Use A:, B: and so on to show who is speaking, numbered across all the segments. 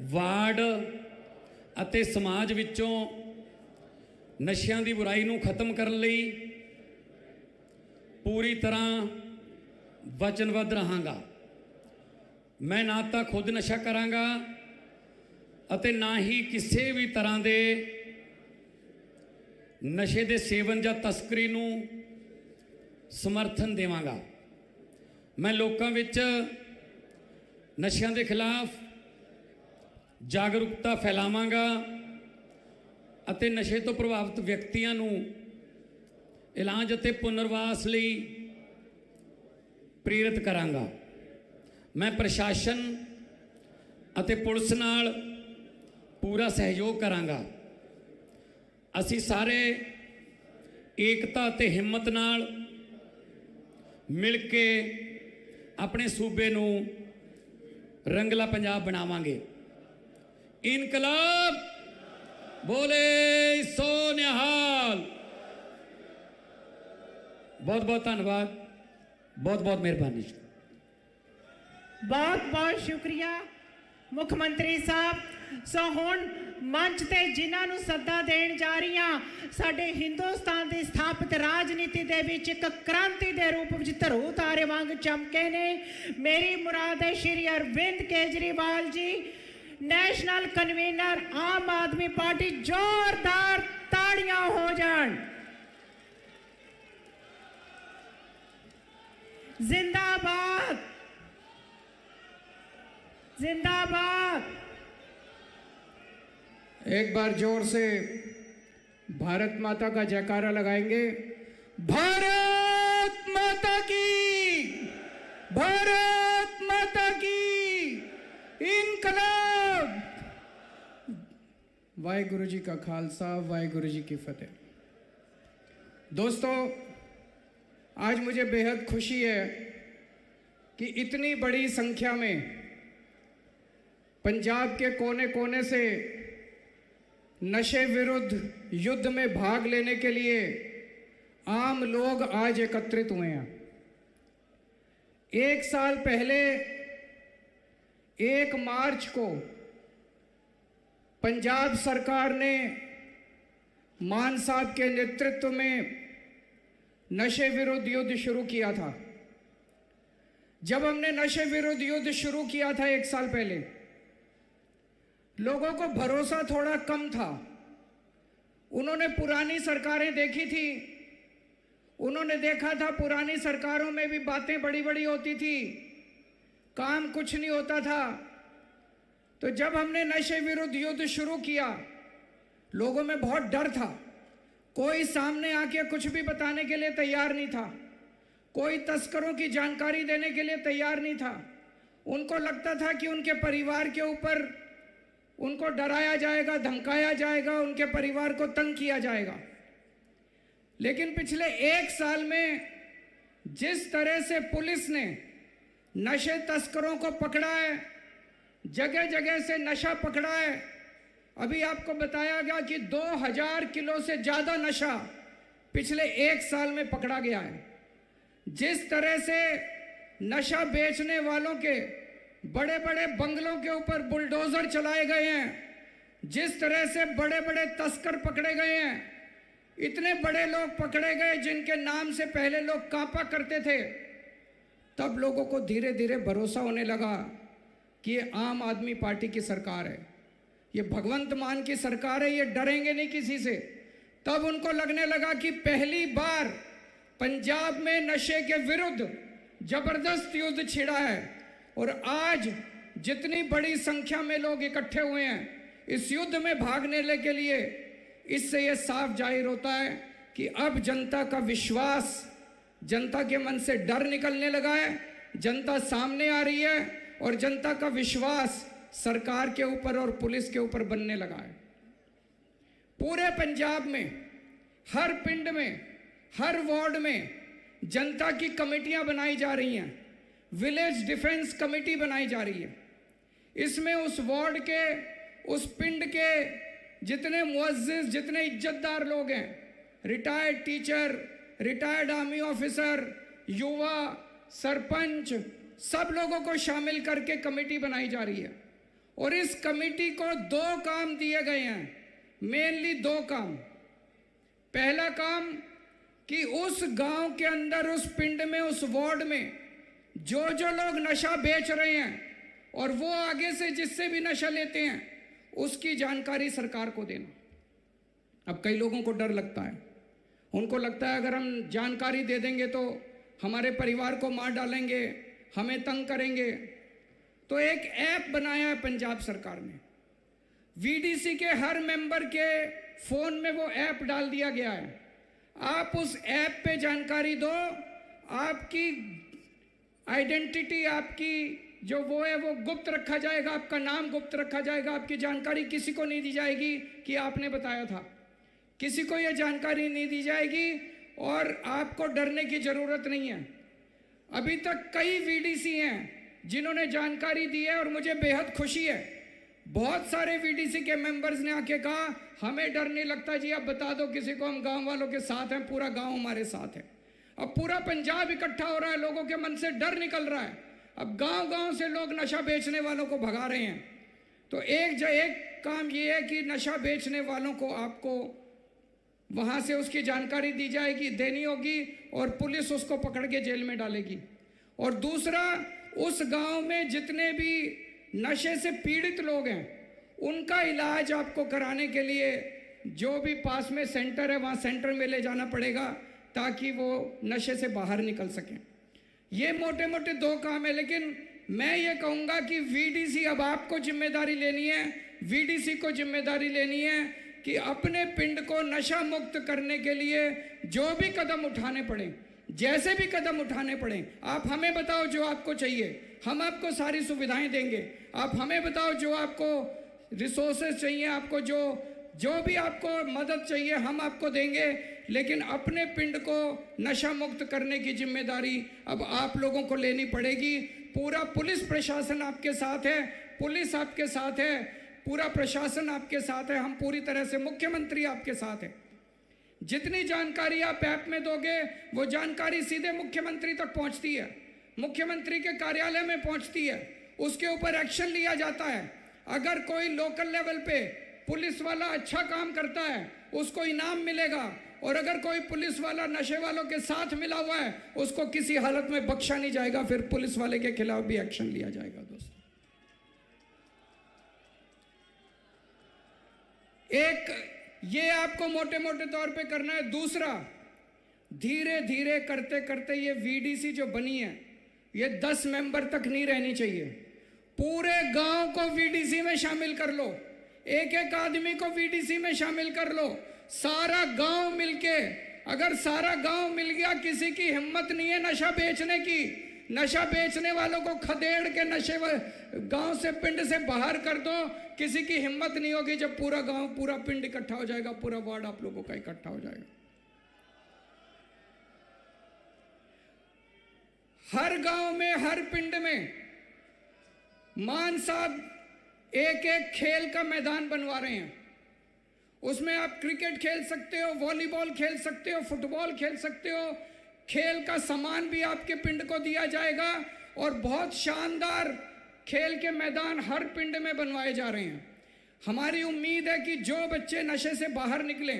A: Ward ਅਤੇ ਸਮਾਜ ਵਿੱਚੋਂ ਨਸ਼ਿਆਂ ਦੀ ਬੁਰਾਈ ਨੂੰ ਖਤਮ ਕਰਨ ਲਈ ਪੂਰੀ ਤਰ੍ਹਾਂ ਵਚਨਬੱਧ ਰਹਾਂਗਾ। ਮੈਂ ਨਾ ਤਾਂ ਖੁਦ ਨਸ਼ਾ ਕਰਾਂਗਾ ਅਤੇ ਨਾ ਹੀ ਕਿਸੇ ਵੀ ਤਰ੍ਹਾਂ ਦੇ ਨਸ਼ੇ ਦੇ ਸੇਵਨ ਜਾਂ ਤਸਕਰੀ ਨੂੰ ਸਮਰਥਨ ਦੇਵਾਂਗਾ। ਮੈਂ ਲੋਕਾਂ ਵਿੱਚ ਨਸ਼ਿਆਂ ਦੇ ਖਿਲਾਫ ਜਾਗਰੂਕਤਾ ਫੈਲਾਵਾਂਗਾ ਅਤੇ ਨਸ਼ੇ ਤੋਂ ਪ੍ਰਭਾਵਿਤ ਵਿਅਕਤੀਆਂ ਨੂੰ ਇਲਾਜ ਅਤੇ ਪੁਨਰਵਾਸ ਲਈ ਪ੍ਰੇਰਿਤ ਕਰਾਂਗਾ। ਮੈਂ ਪ੍ਰਸ਼ਾਸਨ ਅਤੇ ਪੁਲਿਸ ਨਾਲ ਪੂਰਾ ਸਹਿਯੋਗ ਕਰਾਂਗਾ। ਅਸੀਂ ਸਾਰੇ ਏਕਤਾ ਅਤੇ ਹਿੰਮਤ ਨਾਲ ਮਿਲ ਕੇ ਆਪਣੇ ਸੂਬੇ ਨੂੰ ਰੰਗਲਾ ਪੰਜਾਬ ਬਣਾਵਾਂਗੇ ਇਨਕਲਾਬ ਬੋਲੇ ਸੋ ਨਿਹਾਲ ਬਹੁਤ ਬਹੁਤ ਧੰਨਵਾਦ ਬਹੁਤ ਬਹੁਤ ਮਿਹਰਬਾਨੀ ਜੀ
B: ਬਹੁਤ ਬਹੁਤ ਸ਼ੁਕਰੀਆ ਮੁੱਖ ਮੰਤਰੀ ਸਾਹਿਬ ਸੋ ਹੁਣ ਮੰਚ ਤੇ ਜਿਨ੍ਹਾਂ ਨੂੰ ਸੱਦਾ ਦੇਣ ਜਾ ਰਹੀਆਂ, ਸਾਡੇ ਹਿੰਦੁਸਤਾਨ ਦੀ ਸਥਾਪਿਤ ਰਾਜਨੀਤੀ ਦੇ ਵਿੱਚ ਇੱਕ ਕ੍ਰਾਂਤੀ ਦੇ ਰੂਪ ਵਿੱਚ ਧਰੂ ਤਾਰੇ ਵਾਂਗ ਚਮਕੇ ਨੇ। ਮੇਰੀ ਮੁਰਾਦ ਹੈ Shri Arvind Kejriwal ji, national convener, Aam Aadmi Party, ਜ਼ੋਰਦਾਰ ਤਾੜੀਆਂ ਹੋ ਜਾਣ। ਜ਼ਿੰਦਾਬਾਦ! ਜ਼ਿੰਦਾਬਾਦ!
C: एक बार ज़ोर से भारत माता का जयकारा लगाएँगे। भारत माता की, भारत माता की इनकलाब। वाहेगुरु जी का खालसा, वाहेगुरु जी की फतेह। दोस्तों, आज मुझे बेहद खुशी है कि इतनी बड़ी संख्या में पंजाब के कोने कोने से नशे विरुद्ध युद्ध में भाग लेने के लिए आम लोग आज एकत्रित हुए हैं। एक साल पहले, एक मार्च को पंजाब सरकार ने मान साहब के नेतृत्व में नशे विरुद्ध युद्ध शुरू किया था। जब हमने नशे विरुद्ध युद्ध शुरू किया था एक साल पहले लोगों को भरोसा थोड़ा कम था। उन्होंने पुरानी सरकारें देखी थी। उन्होंने देखा था पुरानी सरकारों में भी बातें बड़ी बड़ी होती थी। काम कुछ नहीं होता था। तो जब हमने नशे विरुद्ध युद्ध शुरू किया, लोगों में बहुत डर था। कोई सामने आके कुछ भी बताने के लिए तैयार नहीं था। कोई तस्करों की जानकारी देने के लिए तैयार नहीं था। उनको लगता था कि उनके परिवार के ऊपर उनको डराया जाएगा, धमकाया जाएगा, उनके परिवार को तंग किया जाएगा। लेकिन पिछले एक साल में जिस तरह से पुलिस ने नशे तस्करों को पकड़ा है जगह जगह से नशा पकड़ा है, अभी आपको बताया गया कि 2000 किलो से ज़्यादा नशा पिछले एक साल में पकड़ा गया है। जिस तरह से नशा बेचने वालों के बड़े बड़े बंगलों के ऊपर बुलडोजर चलाए गए हैं। जिस तरह से बड़े बड़े तस्कर पकड़े गए हैं, इतने बड़े लोग पकड़े गए जिनके नाम से पहले लोग कांपा करते थे, तब लोगों को धीरे धीरे भरोसा होने लगा कि ये आम आदमी पार्टी की सरकार है। ये भगवंत मान की सरकार है, ये डरेंगे नहीं किसी से। तब उनको लगने लगा कि पहली बार पंजाब में नशे के विरुद्ध ज़बरदस्त युद्ध छिड़ा है। और आज जितनी बड़ी संख्या में लोग इकट्ठे हुए हैं, इस युद्ध में भागने के लिए, इससे यह साफ़ ज़ाहिर होता है कि अब जनता का विश्वास, जनता के मन से डर निकलने लगा है, जनता सामने आ रही है और जनता का विश्वास सरकार के ऊपर और पुलिस के ऊपर बनने लगा है। पूरे पंजाब में, हर पिंड में, हर वार्ड में जनता की कमेटियाँ बनाई जा रही हैं। विलेज डिफेंस कमेटी बनाई जा रही है। इसमें उस वार्ड के, उस पिंड के जितने मुअज्जिज, जितने इज्जतदार लोग हैं retired teacher retired army officer युवा, सरपंच, सब लोगों को शामिल करके कमेटी बनाई जा रही है। और इस कमेटी को दो काम दिए गए हैं मेनली दो काम। पहला काम कि उस गाँव के अंदर, उस पिंड में, उस वार्ड में जो जो लोग नशा बेच रहे हैं और वो आगे से जिससे भी नशा लेते हैं, उसकी जानकारी सरकार को देना। अब कई लोगों को डर लगता है। उनको लगता है अगर हम जानकारी दे देंगे तो हमारे परिवार को मार डालेंगे, हमें तंग करेंगे। तो एक ऐप बनाया है पंजाब सरकार ने। वीडीसी के हर मेंबर के फ़ोन में वो ऐप डाल दिया गया है। आप उस ऐप पे जानकारी दो, आपकी आइडेंटिटी आपकी जो वो है, वो गुप्त रखा जाएगा, आपका नाम गुप्त रखा जाएगा, आपकी जानकारी किसी को नहीं दी जाएगी कि आपने बताया था। किसी को ये जानकारी नहीं दी जाएगी और आपको डरने की ज़रूरत नहीं है। अभी तक कई वीडीसी हैं जिन्होंने जानकारी दी है और मुझे बेहद खुशी है। बहुत सारे वीडीसी के मेंबर्स ने आके कहा, हमें डर नहीं लगता जी, आप बता दो किसी को, हम गाँव वालों के साथ हैं, पूरा गाँव हमारे साथ है। अब पूरा पंजाब इकट्ठा हो रहा है, लोगों के मन से डर निकल रहा है। अब गाँव गाँव से लोग नशा बेचने वालों को भगा रहे हैं। तो एक ज, एक काम ये है कि नशा बेचने वालों को आपको वहाँ से उसकी जानकारी दी जाएगी, देनी होगी और पुलिस उसको पकड़ के जेल में डालेगी। और दूसरा, उस गाँव में जितने भी नशे से पीड़ित लोग हैं, उनका इलाज आपको कराने के लिए जो भी पास में सेंटर है, वहाँ सेंटर में ले जाना पड़ेगा। ताकि वो नशे से बाहर निकल सकें। ये मोटे मोटे दो काम है, लेकिन मैं ये कहूँगा कि वीडीसी अब आपको ज़िम्मेदारी लेनी है। वीडीसी को ज़िम्मेदारी लेनी है कि अपने पिंड को नशा मुक्त करने के लिए जो भी कदम उठाने पड़े, जैसे भी कदम उठाने पड़े, आप हमें बताओ जो आपको चाहिए। हम आपको सारी सुविधाएँ देंगे। आप हमें बताओ जो आपको रिसोर्सेज चाहिए, आपको जो जो भी आपको मदद चाहिए, हम आपको देंगे, लेकिन अपने पिंड को नशा मुक्त करने की ज़िम्मेदारी अब आप लोगों को लेनी पड़ेगी। पूरा पुलिस प्रशासन आपके साथ है, पुलिस आपके साथ है, पूरा प्रशासन आपके साथ है, हम पूरी तरह से मुख्यमंत्री आपके साथ है। जितनी जानकारी आप ऐप में दोगे, वो जानकारी सीधे मुख्यमंत्री तक पहुँचती है, मुख्यमंत्री के कार्यालय में पहुँचती है, उसके ऊपर एक्शन लिया जाता है। अगर कोई लोकल लेवल पे पुलिस वाला अच्छा काम करता है, उसको इनाम मिलेगा। और अगर कोई पुलिस वाला नशे वालों के साथ मिला हुआ है, उसको किसी हालत में बख्शा नहीं जाएगा, फिर पुलिस वाले के खिलाफ भी एक्शन लिया जाएगा, दोस्तों। एक, ये आपको मोटे मोटे तौर पे करना है। दूसरा धीरे धीरे करते करते ये वीडीसी जो बनी है, ये दस मेंबर तक नहीं रहनी चाहिए। पूरे गाँव को वीडीसी में शामिल कर लो। एक एक आदमी को वीडीसी में शामिल कर लो। सारा गाँव मिलके। अगर सारा गाँव मिल गया, किसी की हिम्मत नहीं है नशा बेचने की। नशा बेचने वालों को खदेड़ के नशे गाँव से, पिंड से बाहर कर दो। किसी की हिम्मत नहीं होगी, जब पूरा गाँव, पूरा पिंड इकट्ठा हो जाएगा, पूरा वार्ड आप लोगों का इकट्ठा हो जाएगा। हर गाँव में, हर पिंड में, मान साहब एक एक खेल का मैदान बनवा रहे हैं। उसमें आप क्रिकेट खेल सकते हो, वॉलीबॉल खेल सकते हो, फुटबॉल खेल सकते हो। खेल का सामान भी आपके पिंड को दिया जाएगा और बहुत शानदार खेल के मैदान हर पिंड में बनवाए जा रहे हैं। हमारी उम्मीद है कि जो बच्चे नशे से बाहर निकले,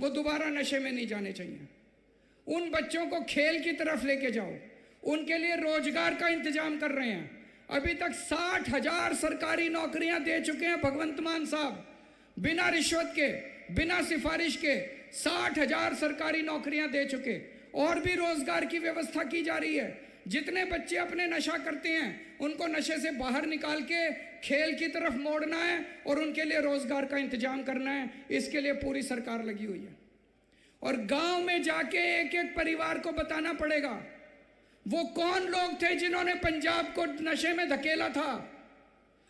C: वो दोबारा नशे में नहीं जाने चाहिए। उन बच्चों को खेल की तरफ़ लेके जाओ। उनके लिए रोज़गार का इंतज़ाम कर रहे हैं। अभी तक साठ हज़ार सरकारी नौकरियाँ दे चुके हैं भगवंत मान साहब। बिना रिश्वत के, बिना सिफारिश के साठ हज़ार सरकारी नौकरियाँ दे चुके। और भी रोज़गार की व्यवस्था की जा रही है। जितने बच्चे अपने नशा करते हैं, उनको नशे से बाहर निकाल के खेल की तरफ़ मोड़ना है और उनके लिए रोज़गार का इंतज़ाम करना है, इसके लिए पूरी सरकार लगी हुई है। और गाँव में जाके एक एक परिवार को बताना पड़ेगा वो कौन लोग थे जिन्होंने पंजाब को नशे में धकेला था?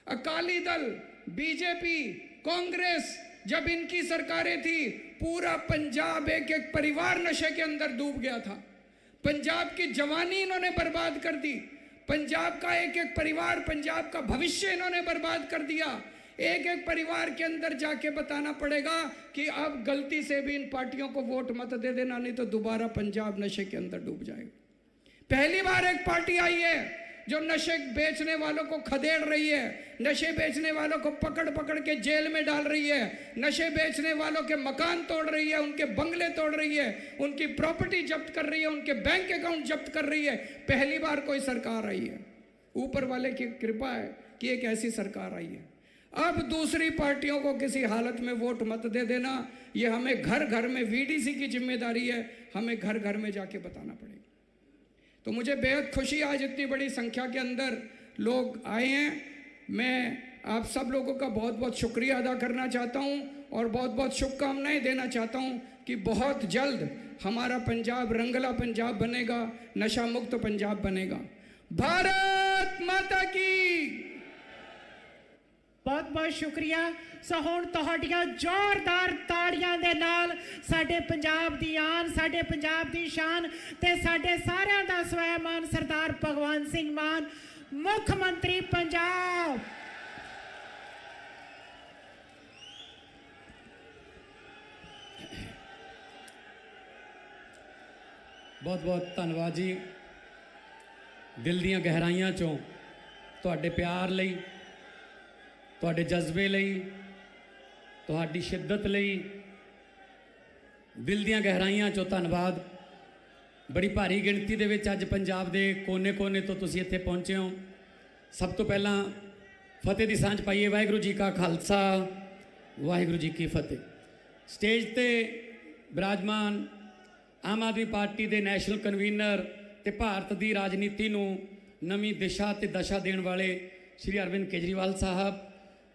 C: अकाली दल, बीजेपी, कांग्रेस, जब इनकी सरकारें थी, पूरा पंजाब एक एक परिवार नशे के अंदर डूब गया था। पंजाब की जवानी इन्होंने बर्बाद कर दी। पंजाब का एक एक परिवार, पंजाब का भविष्य इन्होंने बर्बाद कर दिया। एक एक परिवार के अंदर जाके बताना पड़ेगा कि अब गलती से भी इन पार्टियों को वोट मत दे देना, नहीं तो दोबारा पंजाब नशे के अंदर डूब जाएगा। पहली बार एक पार्टी आई है जो नशे बेचने वालों को खदेड़ रही है, नशे बेचने वालों को पकड़ पकड़ के जेल में डाल रही है, नशे बेचने वालों के मकान तोड़ रही है, उनके बंगले तोड़ रही है, उनकी प्रॉपर्टी जब्त कर रही है, उनके बैंक अकाउंट जब्त कर रही है। पहली बार कोई सरकार आई है। ऊपर वाले की कृपा है कि एक ऐसी सरकार आई है। अब दूसरी पार्टियों को किसी हालत में वोट मत दे देना। ये हमें घर घर में वीडीसी की ज़िम्मेदारी है। हमें घर घर में जाके बताना पड़ेगा। तो मुझे बेहद खुशी आज इतनी बड़ी संख्या के अंदर लोग आए हैं। मैं आप सब लोगों का बहुत बहुत शुक्रिया अदा करना चाहता हूँ और बहुत बहुत शुभकामनाएँ देना चाहता हूँ कि बहुत जल्द हमारा पंजाब रंगला पंजाब बनेगा, नशा मुक्त पंजाब बनेगा। भारत माता की
B: ਬਹੁਤ ਬਹੁਤ ਸ਼ੁਕਰੀਆ। ਸੋ ਹੁਣ ਤੁਹਾਡੀਆਂ ਜ਼ੋਰਦਾਰ ਤਾੜੀਆਂ ਦੇ ਨਾਲ ਸਾਡੇ ਪੰਜਾਬ ਦੀ ਆਨ, ਸਾਡੇ ਪੰਜਾਬ ਦੀ ਸ਼ਾਨ ਤੇ ਸਾਡੇ ਸਾਰਿਆਂ ਦਾ ਸਵੈਮਾਨ ਸਰਦਾਰ ਭਗਵੰਤ ਸਿੰਘ ਮਾਨ, ਮੁੱਖ ਮੰਤਰੀ ਪੰਜਾਬ।
A: ਬਹੁਤ ਬਹੁਤ ਧੰਨਵਾਦ ਜੀ। ਦਿਲ ਦੀਆਂ ਗਹਿਰਾਈਆਂ ਚੋਂ ਤੁਹਾਡੇ ਪਿਆਰ ਲਈ ਤੁਹਾਡੇ ਜਜ਼ਬੇ ਲਈ, ਤੁਹਾਡੀ ਸ਼ਿੱਦਤ ਲਈ, ਦਿਲ ਦੀਆਂ ਗਹਿਰਾਈਆਂ ਚੋਂ ਧੰਨਵਾਦ। ਬੜੀ ਭਾਰੀ ਗਿਣਤੀ ਦੇ ਵਿੱਚ ਅੱਜ ਪੰਜਾਬ ਦੇ ਕੋਨੇ-ਕੋਨੇ ਤੋਂ ਤੁਸੀਂ ਇੱਥੇ ਪਹੁੰਚੇ ਹੋ। ਸਭ ਤੋਂ ਪਹਿਲਾਂ ਫਤਿਹ ਦੀ ਸਾਂਝ ਪਾਈਏ, ਵਾਹਿਗੁਰੂ ਜੀ ਕਾ ਖਾਲਸਾ, ਵਾਹਿਗੁਰੂ ਜੀ ਕੀ ਫਤਿਹ। ਸਟੇਜ ਤੇ ਬਿਰਾਜਮਾਨ ਆਮ ਆਦਮੀ ਪਾਰਟੀ ਦੇ ਨੈਸ਼ਨਲ ਕਨਵੀਨਰ ਤੇ ਭਾਰਤ ਦੀ ਰਾਜਨੀਤੀ ਨੂੰ ਨਵੀਂ ਦਿਸ਼ਾ ਤੇ ਦਸ਼ਾ ਦੇਣ ਵਾਲੇ ਸ਼੍ਰੀ ਅਰਵਿੰਦ ਕੇਜਰੀਵਾਲ ਸਾਹਿਬ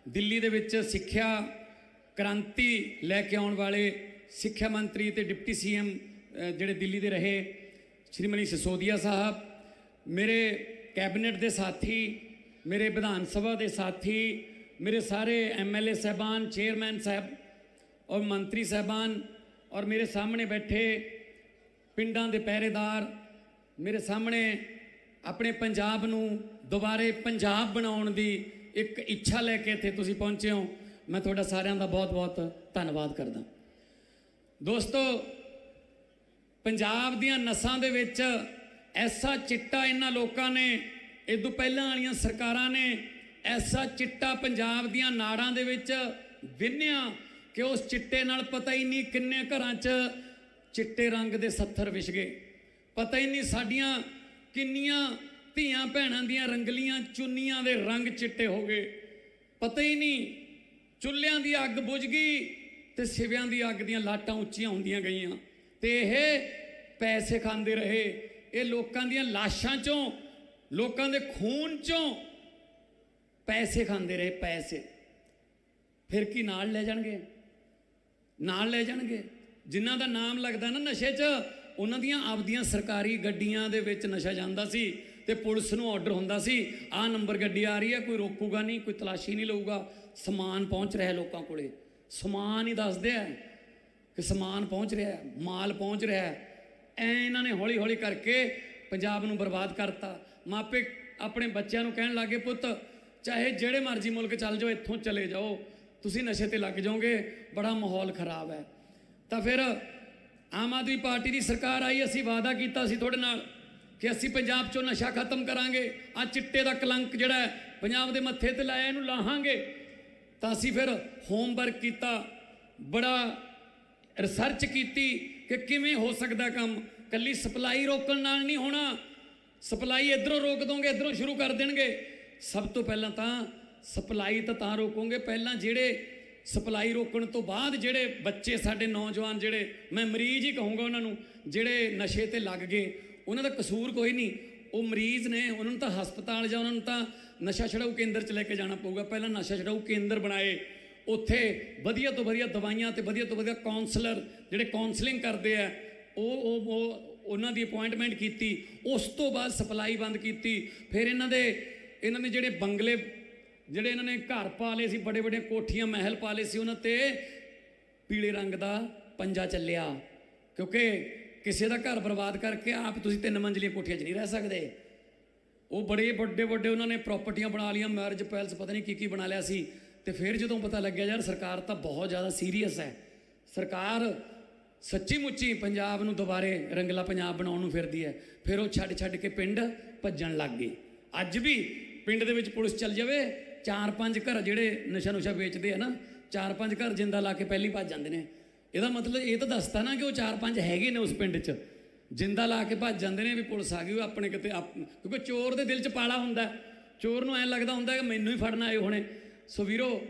A: ਦਿੱਲੀ ਦੇ ਵਿੱਚ ਸਿੱਖਿਆ ਕ੍ਰਾਂਤੀ ਲੈ ਕੇ ਆਉਣ ਵਾਲੇ ਸਿੱਖਿਆ ਮੰਤਰੀ ਤੇ ਡਿਪਟੀ ਸੀਐਮ ਜਿਹੜੇ ਦਿੱਲੀ ਦੇ ਰਹੇ ਸ਼੍ਰੀਮਤੀ ਸਿਸੋਦੀਆ ਸਾਹਿਬ, ਮੇਰੇ ਕੈਬਨਿਟ ਦੇ ਸਾਥੀ, ਮੇਰੇ ਵਿਧਾਨ ਸਭਾ ਦੇ ਸਾਥੀ, ਮੇਰੇ ਸਾਰੇ ਐਮਐਲਏ ਸਹਿਬਾਨ, ਚੇਅਰਮੈਨ ਸਾਹਿਬ ਔਰ ਮੰਤਰੀ ਸਹਿਬਾਨ ਔਰ ਮੇਰੇ ਸਾਹਮਣੇ ਬੈਠੇ ਪਿੰਡਾਂ ਦੇ ਪਹਿਰੇਦਾਰ, ਮੇਰੇ ਸਾਹਮਣੇ ਆਪਣੇ ਪੰਜਾਬ ਨੂੰ ਦੁਬਾਰੇ ਪੰਜਾਬ ਬਣਾਉਣ ਦੀ ਇੱਕ ਇੱਛਾ ਲੈ ਕੇ ਇੱਥੇ ਤੁਸੀਂ ਪਹੁੰਚੇ ਹੋ, ਮੈਂ ਤੁਹਾਡਾ ਸਾਰਿਆਂ ਦਾ ਬਹੁਤ-ਬਹੁਤ ਧੰਨਵਾਦ ਕਰਦਾ। ਦੋਸਤੋ, ਪੰਜਾਬ ਦੀਆਂ ਨਸਾਂ ਦੇ ਵਿੱਚ ਐਸਾ ਚਿੱਟਾ ਇਹਨਾਂ ਲੋਕਾਂ ਨੇ, ਇਹ ਤੋਂ ਪਹਿਲਾਂ ਵਾਲੀਆਂ ਸਰਕਾਰਾਂ ਨੇ, ਐਸਾ ਚਿੱਟਾ ਪੰਜਾਬ ਦੀਆਂ ਨਾੜਾਂ ਦੇ ਵਿੱਚ ਵਿੰਨਿਆ ਕਿ ਉਸ ਚਿੱਟੇ ਨਾਲ ਪਤਾ ਹੀ ਨਹੀਂ ਕਿੰਨੇ ਘਰਾਂ 'ਚ ਚਿੱਟੇ ਰੰਗ ਦੇ ਸੱਥਰ ਵਿਛ ਗਏ। ਪਤਾ ਹੀ ਨਹੀਂ ਸਾਡੀਆਂ ਕਿੰਨੀਆਂ ਧੀਆਂ ਭੈਣਾਂ ਦੀਆਂ ਰੰਗਲੀਆਂ ਚੁੰਨੀਆਂ ਦੇ ਰੰਗ ਚਿੱਟੇ ਹੋ ਗਏ। ਪਤਾ ਹੀ ਨਹੀਂ, ਚੁੱਲ੍ਹਿਆਂ ਦੀ ਅੱਗ ਬੁਝ ਗਈ ਤੇ ਸਿਵਿਆਂ ਦੀ ਅੱਗ ਦੀਆਂ ਲਾਟਾਂ ਉੱਚੀਆਂ ਹੁੰਦੀਆਂ ਗਈਆਂ। ਤੇ ਇਹ ਪੈਸੇ ਖਾਂਦੇ ਰਹੇ। ਇਹ ਲੋਕਾਂ ਦੀਆਂ ਲਾਸ਼ਾਂ ਚੋਂ, ਲੋਕਾਂ ਦੇ ਖੂਨ ਚੋਂ ਪੈਸੇ ਖਾਂਦੇ ਰਹੇ, ਪੈਸੇ। ਫਿਰ ਕੀ ਨਾਲ ਲੈ ਜਾਣਗੇ? ਨਾਲ ਲੈ ਜਾਣਗੇ। ਜਿਨ੍ਹਾਂ ਦਾ ਨਾਮ ਲੱਗਦਾ ਨਾ ਨਸ਼ੇ 'ਚ, ਉਹਨਾਂ ਦੀਆਂ ਆਪਦੀਆਂ ਸਰਕਾਰੀ ਗੱਡੀਆਂ ਦੇ ਵਿੱਚ ਨਸ਼ਾ ਜਾਂਦਾ ਸੀ। ਤੇ ਪੁਲਿਸ ਨੂੰ ਆਰਡਰ ਹੁੰਦਾ ਸੀ ਆਹ ਨੰਬਰ ਗੱਡੀ ਆ ਰਹੀ ਹੈ, ਕੋਈ ਰੋਕੂਗਾ ਨਹੀਂ, ਕੋਈ ਤਲਾਸ਼ੀ ਨਹੀਂ ਲਊਗਾ। ਸਮਾਨ ਪਹੁੰਚ ਰਿਹਾ ਲੋਕਾਂ ਕੋਲੇ। ਸਮਾਨ ਹੀ ਦੱਸਦੇ ਆ ਕਿ ਸਮਾਨ ਪਹੁੰਚ ਰਿਹਾ ਮਾਲ ਪਹੁੰਚ ਰਿਹਾ ਹੈ। ਐ ਇਹਨਾਂ ਨੇ ਹੌਲੀ ਹੌਲੀ ਕਰਕੇ ਪੰਜਾਬ ਨੂੰ ਬਰਬਾਦ ਕਰਤਾ। ਮਾਪੇ ਆਪਣੇ ਬੱਚਿਆਂ ਨੂੰ ਕਹਿਣ ਲੱਗੇ ਪੁੱਤ, ਚਾਹੇ ਜਿਹੜੇ ਮਰਜ਼ੀ ਮੁਲਕ ਚੱਲ ਜਾਓ, ਇੱਥੋਂ ਚਲੇ ਜਾਓ। ਤੁਸੀਂ ਨਸ਼ੇ ਤੇ ਲੱਗ ਜਾਓਗੇ, ਬੜਾ ਮਾਹੌਲ ਖਰਾਬ ਹੈ। ਤਾਂ ਫਿਰ ਆਮ ਆਦਮੀ ਪਾਰਟੀ ਦੀ ਸਰਕਾਰ ਆਈ, ਅਸੀਂ ਵਾਅਦਾ ਕੀਤਾ ਸੀ ਤੁਹਾਡੇ ਨਾਲ। ਕਿ ਅਸੀਂ ਪੰਜਾਬ ਚੋਂ ਨਸ਼ਾ ਖਤਮ ਕਰਾਂਗੇ, ਆ ਚਿੱਟੇ ਦਾ ਕਲੰਕ ਜਿਹੜਾ ਪੰਜਾਬ ਦੇ ਮੱਥੇ ਤੇ ਲਾਇਆ ਇਹਨੂੰ ਲਾਹਾਂਗੇ। ਤਾਂ ਅਸੀਂ ਫਿਰ ਹੋਮਵਰਕ ਕੀਤਾ, ਬੜਾ ਰਿਸਰਚ ਕੀਤੀ ਕਿ ਕਿਵੇਂ ਹੋ ਸਕਦਾ ਕੰਮ। ਕੱਲੀ ਸਪਲਾਈ ਰੋਕਣ ਨਾਲ ਨਹੀਂ ਹੋਣਾ। ਸਪਲਾਈ ਇਧਰੋਂ ਰੋਕ ਦੋਗੇ, ਇਧਰੋਂ ਸ਼ੁਰੂ ਕਰ ਦੇਣਗੇ। ਸਭ ਤੋਂ ਪਹਿਲਾਂ ਤਾਂ ਸਪਲਾਈ ਤਾਂ ਤਾਂ ਰੋਕੋਗੇ। ਪਹਿਲਾਂ ਜਿਹੜੇ ਸਪਲਾਈ ਰੋਕਣ ਤੋਂ ਬਾਅਦ ਜਿਹੜੇ ਬੱਚੇ, ਸਾਡੇ ਨੌਜਵਾਨ ਜਿਹੜੇ, ਮੈਂ ਮਰੀਜ਼ ਹੀ ਕਹੂੰਗਾ ਉਹਨਾਂ ਨੂੰ, ਜਿਹੜੇ ਨਸ਼ੇ ਤੇ ਲੱਗ ਗਏ ਉਹਨਾਂ ਦਾ ਕਸੂਰ ਕੋਈ ਨਹੀਂ। ਉਹ ਮਰੀਜ਼ ਨੇ, ਉਹਨਾਂ ਨੂੰ ਤਾਂ ਹਸਪਤਾਲ ਜਾਂ ਉਹਨਾਂ ਨੂੰ ਤਾਂ ਨਸ਼ਾ ਛਡਾਊ ਕੇਂਦਰ ਚ ਲੈ ਕੇ ਜਾਣਾ ਪਊਗਾ। ਪਹਿਲਾਂ ਨਸ਼ਾ ਛਡਾਊ ਕੇਂਦਰ ਬਣਾਏ। ਉੱਥੇ ਵਧੀਆ ਤੋਂ ਵਧੀਆ ਦਵਾਈਆਂ ਤੇ ਵਧੀਆ ਤੋਂ ਵਧੀਆ ਕਾਉਂਸਲਰ ਜਿਹੜੇ ਕਾਉਂਸਲਿੰਗ ਕਰਦੇ ਆ, ਉਹ ਉਹ ਉਹਨਾਂ ਦੀ ਅਪਾਇੰਟਮੈਂਟ ਕੀਤੀ। ਉਸ ਤੋਂ ਬਾਅਦ ਸਪਲਾਈ ਬੰਦ ਕੀਤੀ। ਫਿਰ ਇਹਨਾਂ ਦੇ, ਇਹਨਾਂ ਨੇ ਜਿਹੜੇ ਬੰਗਲੇ, ਜਿਹੜੇ ਇਹਨਾਂ ਨੇ ਘਰ ਪਾ ਲਏ ਸੀ ਬੜੇ ਬੜੇ ਕੋਠੀਆਂ, ਮਹਿਲ ਪਾ ਲਏ ਸੀ, ਉਹਨਾਂ ਤੇ ਪੀਲੇ ਰੰਗ ਦਾ ਪੰਜਾ ਚੱਲਿਆ। ਕਿਉਂਕਿ ਕਿਸੇ ਦਾ ਘਰ ਬਰਬਾਦ ਕਰਕੇ ਆਪ ਤੁਸੀਂ ਤਿੰਨ ਮੰਜ਼ਲੀ ਕੋਠੀਆਂ 'ਚ ਨਹੀਂ ਰਹਿ ਸਕਦੇ। ਉਹ ਬੜੇ ਵੱਡੇ ਵੱਡੇ ਉਹਨਾਂ ਨੇ ਪ੍ਰਾਪਰਟੀਆਂ ਬਣਾ ਲਈਆਂ ਮੈਰਿਜ ਪੈਲਸ ਪਤਾ ਨਹੀਂ ਕੀ ਕੀ ਬਣਾ ਲਿਆ ਸੀ। ਤੇ ਫਿਰ ਜਦੋਂ ਪਤਾ ਲੱਗਿਆ, ਯਾਰ ਸਰਕਾਰ ਤਾਂ ਬਹੁਤ ਜ਼ਿਆਦਾ ਸੀਰੀਅਸ ਹੈ। ਸਰਕਾਰ ਸੱਚੀ ਮੁੱਚੀ ਪੰਜਾਬ ਨੂੰ ਦੁਬਾਰੇ ਰੰਗਲਾ ਪੰਜਾਬ ਬਣਾਉਣ ਨੂੰ ਫਿਰਦੀ ਹੈ। ਫਿਰ ਉਹ ਛੱਡ ਛੱਡ ਕੇ ਪਿੰਡ ਭੱਜਣ ਲੱਗ ਗਏ ਅੱਜ ਵੀ ਪਿੰਡ ਦੇ ਵਿੱਚ ਪੁਲਿਸ ਚੱਲ ਜਾਵੇ, ਚਾਰ ਪੰਜ ਘਰ ਜਿਹੜੇ ਨਸ਼ਾ ਨੁਸ਼ਾ ਵੇਚਦੇ ਆ ਨਾ, ਚਾਰ ਪੰਜ ਘਰ ਜਿੰਦਾ ਲਾ ਕੇ ਪਹਿਲੀ ਭੱਜ ਜਾਂਦੇ ਨੇ। ਇਹਦਾ ਮਤਲਬ ਇਹ ਤਾਂ ਦੱਸਦਾ ਨਾ ਕਿ ਉਹ ਚਾਰ ਪੰਜ ਹੈਗੇ ਨੇ ਉਸ ਪਿੰਡ 'ਚ। ਜਿੰਦਾ ਲਾ ਕੇ ਭੱਜ ਜਾਂਦੇ ਨੇ ਵੀ ਪੁਲਿਸ ਆ ਗਈ, ਉਹ ਆਪਣੇ ਕਿਤੇ ਆਪ- ਕਿਉਂਕਿ ਚੋਰ ਦੇ ਦਿਲ 'ਚ ਪਾਲਾ ਹੁੰਦਾ ਚੋਰ ਨੂੰ ਐਂ ਲੱਗਦਾ ਹੁੰਦਾ ਕਿ ਮੈਨੂੰ ਹੀ ਫੜਨਾ ਆਏ ਹੋਣੇ। ਸੋ ਵੀਰੋ,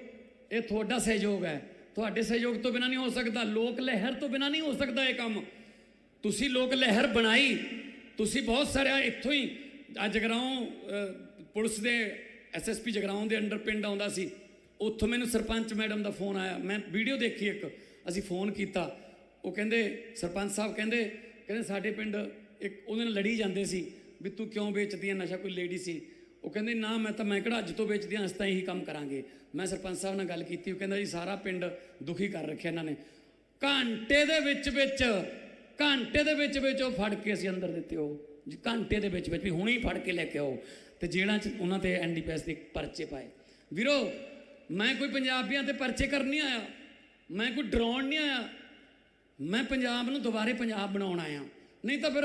A: ਇਹ ਤੁਹਾਡਾ ਸਹਿਯੋਗ ਹੈ। ਤੁਹਾਡੇ ਸਹਿਯੋਗ ਤੋਂ ਬਿਨਾ ਨਹੀਂ ਹੋ ਸਕਦਾ। ਲੋਕ ਲਹਿਰ ਤੋਂ ਬਿਨਾ ਨਹੀਂ ਹੋ ਸਕਦਾ ਇਹ ਕੰਮ। ਤੁਸੀਂ ਲੋਕ ਲਹਿਰ ਬਣਾਈ। ਤੁਸੀਂ ਬਹੁਤ ਸਾਰੇ ਇੱਥੋਂ ਹੀ ਅੱਜ ਜਗਰਾਉਂ ਪੁਲਿਸ ਦੇ ਐਸਐਸਪੀ ਜਗਰਾਉਂ ਦੇ ਅੰਡਰ ਪਿੰਡ ਆਉਂਦਾ ਸੀ। ਉੱਥੋਂ ਮੈਨੂੰ ਸਰਪੰਚ ਮੈਡਮ ਦਾ ਫੋਨ ਆਇਆ। ਮੈਂ ਵੀਡੀਓ ਦੇਖੀ ਇੱਕ, ਅਸੀਂ ਫੋਨ ਕੀਤਾ। ਉਹ ਕਹਿੰਦੇ, ਸਰਪੰਚ ਸਾਹਿਬ ਕਹਿੰਦੇ ਕਹਿੰਦੇ ਸਾਡੇ ਪਿੰਡ ਇੱਕ ਉਹਦੇ ਨਾਲ ਲੜੀ ਜਾਂਦੇ ਸੀ ਵੀ ਤੂੰ ਕਿਉਂ ਵੇਚਦੀ ਹੈ ਨਸ਼ਾ ਕੋਈ ਲੇਡੀ ਸੀ। ਉਹ ਕਹਿੰਦੇ, ਨਾ ਮੈਂ ਤਾਂ, ਮੈਂ ਕਿਹੜਾ ਅੱਜ ਤੋਂ ਵੇਚਦੀ ਹਾਂ ਅਸੀਂ ਤਾਂ ਇਹੀ ਕੰਮ ਕਰਾਂਗੇ। ਮੈਂ ਸਰਪੰਚ ਸਾਹਿਬ ਨਾਲ ਗੱਲ ਕੀਤੀ, ਉਹ ਕਹਿੰਦਾ ਜੀ ਸਾਰਾ ਪਿੰਡ ਦੁਖੀ ਕਰ ਰੱਖਿਆ ਇਹਨਾਂ ਨੇ। ਘੰਟੇ ਦੇ ਵਿੱਚ ਵਿੱਚ, ਘੰਟੇ ਦੇ ਵਿੱਚ ਵਿੱਚ ਉਹ ਫੜ ਕੇ ਅਸੀਂ ਅੰਦਰ ਦਿੱਤੇ ਉਹ। ਜੀ ਘੰਟੇ ਦੇ ਵਿੱਚ ਵਿੱਚ ਵੀ ਹੁਣੇ ਹੀ ਫੜ ਕੇ ਲੈ ਕੇ ਆਓ। ਤੇ ਜੇਲ੍ਹਾਂ 'ਚ ਉਹਨਾਂ ਤੇ ਐਨਡੀਪੀਐਸ ਦੇ ਪਰਚੇ ਪਾਏ। ਵੀਰੋ ਮੈਂ ਕੋਈ ਪੰਜਾਬੀਆਂ ਤੇ ਪਰਚੇ ਕਰਨ ਨਹੀਂ ਆਇਆ। ਮੈਂ ਕੋਈ ਡਰਾਉਣ ਨਹੀਂ ਆਇਆ। ਮੈਂ ਪੰਜਾਬ ਨੂੰ ਦੁਬਾਰੇ ਪੰਜਾਬ ਬਣਾਉਣ ਆਇਆ। ਨਹੀਂ ਤਾਂ ਫਿਰ